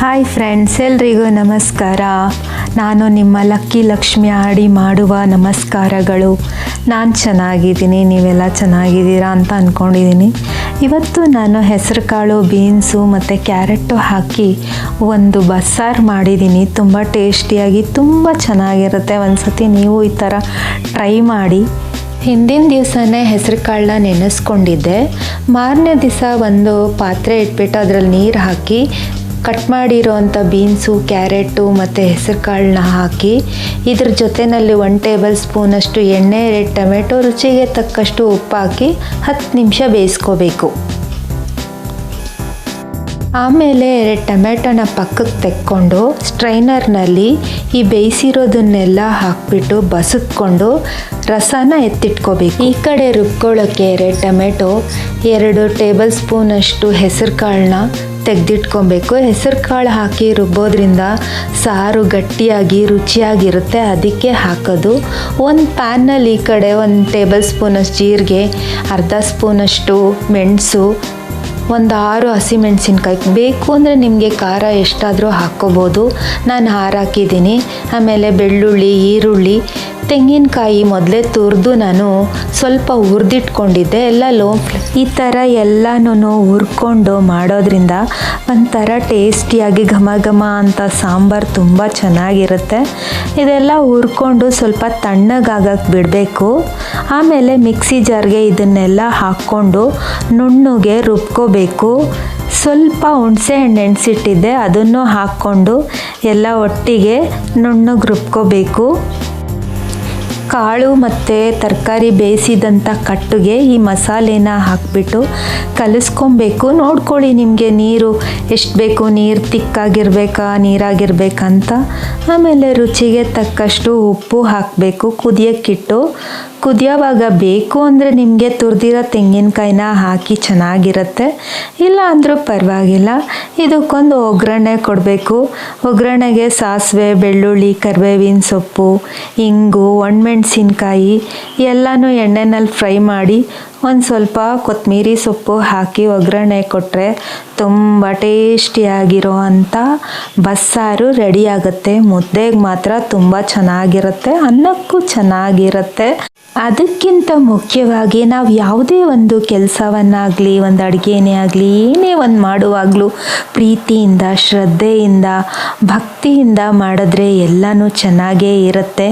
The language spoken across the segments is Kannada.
ಹಾಯ್ ಫ್ರೆಂಡ್ಸ್ ಎಲ್ರಿಗೂ ನಮಸ್ಕಾರ. ನಾನು ನಿಮ್ಮ ಲಕ್ಕಿ ಲಕ್ಷ್ಮಿ ಆಡಿ ಮಾಡುವ ನಮಸ್ಕಾರಗಳು. ನಾನು ಚೆನ್ನಾಗಿದ್ದೀನಿ, ನೀವೆಲ್ಲ ಚೆನ್ನಾಗಿದ್ದೀರಾ ಅಂತ ಅಂದ್ಕೊಂಡಿದ್ದೀನಿ ಇವತ್ತು ನಾನು ಹೆಸರುಕಾಳು ಬೀನ್ಸು ಮತ್ತು ಕ್ಯಾರೆಟು ಹಾಕಿ ಒಂದು ಬಸ್ಸಾರು ಮಾಡಿದ್ದೀನಿ. ತುಂಬ ಟೇಸ್ಟಿಯಾಗಿ, ತುಂಬ ಚೆನ್ನಾಗಿರುತ್ತೆ. ಒಂದು ಸತಿ ನೀವು ಈ ಥರ ಟ್ರೈ ಮಾಡಿ. ಹಿಂದಿನ ದಿವಸನೇ ಹೆಸರು ಕಾಳನ್ನ ನೆನೆಸ್ಕೊಂಡಿದ್ದೆ. ಮಾರನೇ ದಿವಸ ಒಂದು ಪಾತ್ರೆ ಇಟ್ಬಿಟ್ಟು ಅದರಲ್ಲಿ ನೀರು ಹಾಕಿ ಕಟ್ ಮಾಡಿರೋವಂಥ ಬೀನ್ಸು, ಕ್ಯಾರೆಟು ಮತ್ತು ಹೆಸರುಕಾಳನ್ನ ಹಾಕಿ ಇದ್ರ ಜೊತೆಯಲ್ಲಿ ಒನ್ ಟೇಬಲ್ ಸ್ಪೂನಷ್ಟು ಎಣ್ಣೆ ರೆಡ್ ಟೊಮೆಟೊ ರುಚಿಗೆ ತಕ್ಕಷ್ಟು ಉಪ್ಪು ಹಾಕಿ ಹತ್ತು ನಿಮಿಷ ಬೇಯಿಸ್ಕೋಬೇಕು. ಆಮೇಲೆ ಎರಡು ಟೊಮೆಟೊನ ಪಕ್ಕಕ್ಕೆ ತೆಕ್ಕೊಂಡು ಸ್ಟ್ರೈನರ್ನಲ್ಲಿ ಈ ಬೇಯಿಸಿರೋದನ್ನೆಲ್ಲ ಹಾಕ್ಬಿಟ್ಟು ಬಸಿದ್ಕೊಂಡು ರಸನ ಎತ್ತಿಟ್ಕೋಬೇಕು. ಈ ಕಡೆ ರುಬ್ಕೊಳ್ಳೋಕ್ಕೆ ಎರಡು ಟೊಮೆಟೊ ಎರಡು ಟೇಬಲ್ ಸ್ಪೂನಷ್ಟು ಹೆಸರು ಕಾಳನ್ನ ತೆಗೆದಿಟ್ಕೊಬೇಕು. ಹೆಸರು ಕಾಳು ಹಾಕಿ ರುಬ್ಬೋದ್ರಿಂದ ಸಾರು ಗಟ್ಟಿಯಾಗಿ, ರುಚಿಯಾಗಿರುತ್ತೆ. ಅದಕ್ಕೆ ಹಾಕೋದು. ಒಂದು ಪ್ಯಾನಲ್ಲಿ ಈ ಕಡೆ ಒಂದು ಟೇಬಲ್ ಸ್ಪೂನಷ್ಟು ಜೀರಿಗೆ, ಅರ್ಧ ಸ್ಪೂನಷ್ಟು ಮೆಣಸು ಒಂದು ಆರು ಹಸಿಮೆಣಸಿನ್ಕಾಯಿ ಬೇಕು ಅಂದರೆ ನಿಮಗೆ ಖಾರ ಎಷ್ಟಾದರೂ ಹಾಕ್ಕೋಬೋದು. ನಾನು ಹಾರಾಕಿದ್ದೀನಿ ಆಮೇಲೆ ಬೆಳ್ಳುಳ್ಳಿ ಈರುಳ್ಳಿ ತೆಂಗಿನಕಾಯಿ ಮೊದಲೇ ತುರಿದು ನಾನು ಸ್ವಲ್ಪ ಹುರಿದಿಟ್ಕೊಂಡಿದ್ದೆ, ಎಲ್ಲ ಲೋ ಈ ಥರ ಎಲ್ಲನೂ ಹುರ್ಕೊಂಡು ಮಾಡೋದ್ರಿಂದ ಒಂಥರ ಟೇಸ್ಟಿಯಾಗಿ ಘಮ ಘಮ ಅಂತ ಸಾಂಬಾರು ತುಂಬ ಚೆನ್ನಾಗಿರುತ್ತೆ. ಇದೆಲ್ಲ ಹುರ್ಕೊಂಡು ಸ್ವಲ್ಪ ತಣ್ಣಗಾಗಕ್ಕೆ ಬಿಡಬೇಕು. ಆಮೇಲೆ ಮಿಕ್ಸಿ ಜಾರ್ಗೆ ಇದನ್ನೆಲ್ಲ ಹಾಕ್ಕೊಂಡು ನುಣ್ಣಗೆ ರುಬ್ಕೋಬೇಕು. ಸ್ವಲ್ಪ ಹುಣಸೆ ಹಣ್ಣು ನೆನೆಸಿಟ್ಟಿದ್ದೆ ಅದನ್ನು ಹಾಕ್ಕೊಂಡು ಎಲ್ಲ ಒಟ್ಟಿಗೆ ನುಣ್ಣಗೆ ರುಬ್ಕೋಬೇಕು. ಕಾಳು ಮತ್ತು ತರಕಾರಿ ಬೇಯಿಸಿದಂಥ ಕಟ್ಟಿಗೆ ಈ ಮಸಾಲೆನ ಹಾಕಿಬಿಟ್ಟು ಕಲಿಸ್ಕೊಬೇಕು. ನೋಡ್ಕೊಳ್ಳಿ ನಿಮಗೆ ನೀರು ಎಷ್ಟು ಬೇಕು, ನೀರು ತಿಕ್ಕಾಗಿರ್ಬೇಕಾ, ನೀರಾಗಿರ್ಬೇಕಂತ. ಆಮೇಲೆ ರುಚಿಗೆ ತಕ್ಕಷ್ಟು ಉಪ್ಪು ಹಾಕಬೇಕು, ಕುದಿಯೋಕ್ಕಿಟ್ಟು. ಕುದಿಯೋವಾಗ ಬೇಕು ಅಂದರೆ ನಿಮಗೆ ತುರಿದಿರೋ ತೆಂಗಿನಕಾಯಿನ ಹಾಕಿ ಚೆನ್ನಾಗಿರುತ್ತೆ. ಇಲ್ಲ ಅಂದರೂ ಪರವಾಗಿಲ್ಲ. ಇದಕ್ಕೊಂದು ಒಗ್ಗರಣೆ ಕೊಡಬೇಕು. ಒಗ್ಗರಣೆಗೆ ಸಾಸಿವೆ, ಬೆಳ್ಳುಳ್ಳಿ, ಕರಿಬೇವಿನ ಸೊಪ್ಪು, ಇಂಗು, ಒಣಮೆಣ್ಸಿನ್ಕಾಯಿ ಎಲ್ಲನೂ ಎಣ್ಣೆನಲ್ಲಿ ಫ್ರೈ ಮಾಡಿ ಒಂದು ಸ್ವಲ್ಪ ಕೊತ್ತಂಬರಿ ಸೊಪ್ಪು ಹಾಕಿ ಒಗ್ಗರಣೆ ಕೊಟ್ಟರೆ ತುಂಬ ಟೇಸ್ಟಿಯಾಗಿರೋ ಅಂಥ ಬಸ್ಸಾರು ರೆಡಿ ಆಗುತ್ತೆ. ಮುದ್ದೆಗೆ ಮಾತ್ರ ತುಂಬ ಚೆನ್ನಾಗಿರುತ್ತೆ. ಅನ್ನಕ್ಕೂ ಚೆನ್ನಾಗಿರುತ್ತೆ. ಅದಕ್ಕಿಂತ ಮುಖ್ಯವಾಗಿ ನಾವು ಯಾವುದೇ ಒಂದು ಕೆಲಸವನ್ನಾಗಲಿ, ಒಂದು ಅಡುಗೆನೇ ಆಗಲಿ, ಏನೇ ಒಂದು ಮಾಡುವಾಗಲೂ ಪ್ರೀತಿಯಿಂದ, ಶ್ರದ್ಧೆಯಿಂದ, ಭಕ್ತಿಯಿಂದ ಮಾಡಿದ್ರೆ ಎಲ್ಲನೂ ಚೆನ್ನಾಗೇ ಇರುತ್ತೆ.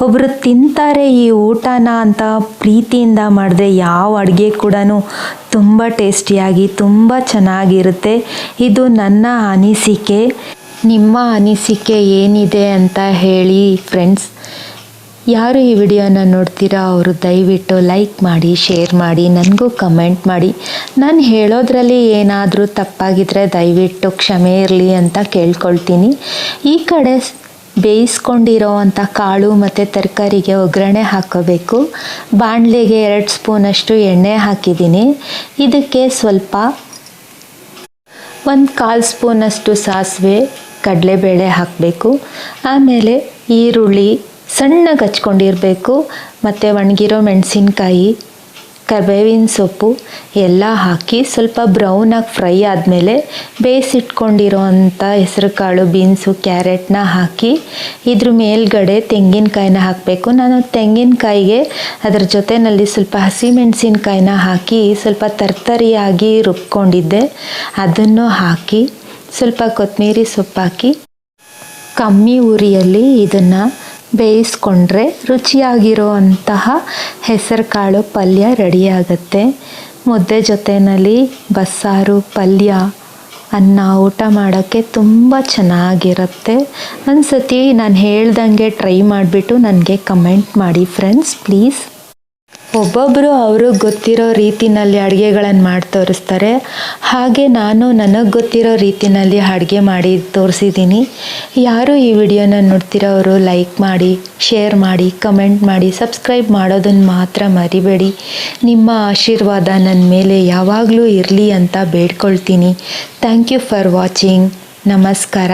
ಒಬ್ಬರು ತಿಂತಾರೆ ಈ ಊಟನ ಅಂತ ಪ್ರೀತಿಯಿಂದ ಮಾಡಿದ್ರೆ ಯಾವ ಅಡುಗೆ ಕೂಡ ತುಂಬ ಟೇಸ್ಟಿಯಾಗಿ, ತುಂಬ ಚೆನ್ನಾಗಿರುತ್ತೆ. ಇದು ನನ್ನ ಅನಿಸಿಕೆ. ನಿಮ್ಮ ಅನಿಸಿಕೆ ಏನಿದೆ ಅಂತ ಹೇಳಿ ಫ್ರೆಂಡ್ಸ್ ಯಾರು ಈ ವಿಡಿಯೋನ ನೋಡ್ತೀರಾ ಅವರು ದಯವಿಟ್ಟು ಲೈಕ್ ಮಾಡಿ ಶೇರ್ ಮಾಡಿ, ನನಗೂ ಕಮೆಂಟ್ ಮಾಡಿ. ನಾನು ಹೇಳೋದ್ರಲ್ಲಿ ಏನಾದರೂ ತಪ್ಪಾಗಿದ್ದರೆ ದಯವಿಟ್ಟು ಕ್ಷಮೆ ಇರಲಿ ಅಂತ ಕೇಳ್ಕೊಳ್ತೀನಿ. ಈ ಕಡೆ ಬೇಯಿಸ್ಕೊಂಡಿರೋ ಅಂಥ ಕಾಳು ಮತ್ತು ತರಕಾರಿಗೆ ಒಗ್ಗರಣೆ ಹಾಕೋಬೇಕು. ಬಾಣಲೆಗೆ ಎರಡು ಸ್ಪೂನಷ್ಟು ಎಣ್ಣೆ ಹಾಕಿದ್ದೀನಿ. ಇದಕ್ಕೆ ಸ್ವಲ್ಪ ಒಂದು ಕಾಲು ಸ್ಪೂನಷ್ಟು ಸಾಸಿವೆ, ಕಡಲೆಬೇಳೆ ಹಾಕಬೇಕು. ಆಮೇಲೆ ಈರುಳ್ಳಿ ಸಣ್ಣಗೆ ಹಚ್ಕೊಂಡಿರಬೇಕು. ಮತ್ತು ಒಣಗಿರೋ ಮೆಣಸಿನ್ಕಾಯಿ ಕರಿಬೇವಿನ ಸೊಪ್ಪು ಎಲ್ಲ ಹಾಕಿ ಸ್ವಲ್ಪ ಬ್ರೌನಾಗಿ ಫ್ರೈ ಆದಮೇಲೆ ಬೇಯಿಸಿಟ್ಕೊಂಡಿರೋ ಅಂಥ ಹೆಸರು ಕಾಳು ಬೀನ್ಸು, ಕ್ಯಾರೆಟ್ನ ಹಾಕಿ ಇದ್ರ ಮೇಲ್ಗಡೆ ತೆಂಗಿನಕಾಯಿನ ಹಾಕಬೇಕು. ನಾನು ತೆಂಗಿನಕಾಯಿಗೆ ಅದರ ಜೊತೆಯಲ್ಲಿ ಸ್ವಲ್ಪ ಹಸಿಮೆಣಸಿನ್ಕಾಯಿನ ಹಾಕಿ ಸ್ವಲ್ಪ ತರ್ತರಿಯಾಗಿ ರುಬ್ಕೊಂಡಿದ್ದೆ. ಅದನ್ನು ಹಾಕಿ ಸ್ವಲ್ಪ ಕೊತ್ತಂಬರಿ ಸೊಪ್ಪು ಹಾಕಿ ಕಮ್ಮಿ ಉರಿಯಲ್ಲಿ ಇದನ್ನು ಬೇಯಿಸ್ಕೊಂಡ್ರೆ ರುಚಿಯಾಗಿರೋ ಅಂತಹ ಹೆಸರುಕಾಳು ಪಲ್ಯ ರೆಡಿಯಾಗತ್ತೆ. ಮುದ್ದೆ ಜೊತೆಯಲ್ಲಿ ಬಸ್ಸಾರು, ಪಲ್ಯ, ಅನ್ನ, ಊಟ ಮಾಡೋಕ್ಕೆ ತುಂಬ ಚೆನ್ನಾಗಿರುತ್ತೆ. ಒಂದು ಸತಿ ನಾನು ಹೇಳ್ದಂಗೆ ಟ್ರೈ ಮಾಡಿಬಿಟ್ಟು ನನಗೆ ಕಮೆಂಟ್ ಮಾಡಿ ಫ್ರೆಂಡ್ಸ್, ಪ್ಲೀಸ್. ಒಬ್ಬೊಬ್ಬರು ಅವ್ರಿಗೆ ಗೊತ್ತಿರೋ ರೀತಿನಲ್ಲಿ ಅಡುಗೆಗಳನ್ನು ಮಾಡಿ ತೋರಿಸ್ತಾರೆ. ಹಾಗೆ ನಾನು ನನಗೆ ಗೊತ್ತಿರೋ ರೀತಿನಲ್ಲಿ ಅಡುಗೆ ಮಾಡಿ ತೋರಿಸಿದ್ದೀನಿ. ಯಾರು ಈ ವಿಡಿಯೋನ ನೋಡ್ತಿರೋರು ಲೈಕ್ ಮಾಡಿ, ಶೇರ್ ಮಾಡಿ, ಕಮೆಂಟ್ ಮಾಡಿ, ಸಬ್ಸ್ಕ್ರೈಬ್ ಮಾಡೋದನ್ನು ಮಾತ್ರ ಮರಿಬೇಡಿ. ನಿಮ್ಮ ಆಶೀರ್ವಾದ ನನ್ನ ಮೇಲೆ ಯಾವಾಗಲೂ ಇರಲಿ ಅಂತ ಬೇಡ್ಕೊಳ್ತೀನಿ. Thank you for watching. ನಮಸ್ಕಾರ.